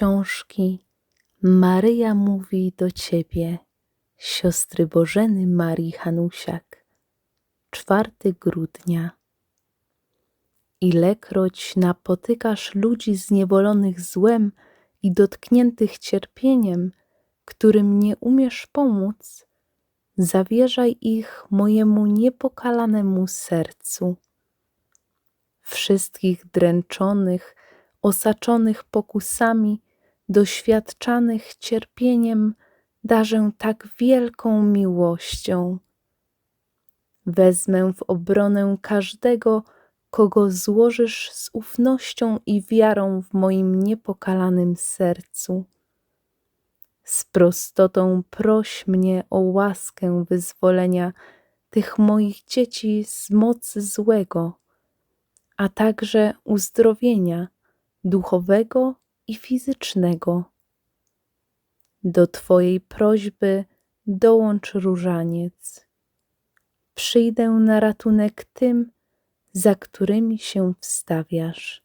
książki Maryja mówi do Ciebie, siostry Bożeny Marii Hanusiak, 4 grudnia. Ilekroć napotykasz ludzi zniewolonych złem i dotkniętych cierpieniem, którym nie umiesz pomóc, zawierzaj ich mojemu niepokalanemu sercu. Wszystkich dręczonych, osaczonych pokusami, doświadczanych cierpieniem, darzę tak wielką miłością. Wezmę w obronę każdego, kogo złożysz z ufnością i wiarą w moim niepokalanym sercu. Z prostotą proś mnie o łaskę wyzwolenia tych moich dzieci z mocy złego, a także uzdrowienia duchowego i fizycznego. Do Twojej prośby dołącz różaniec. Przyjdę na ratunek tym, za którymi się wstawiasz.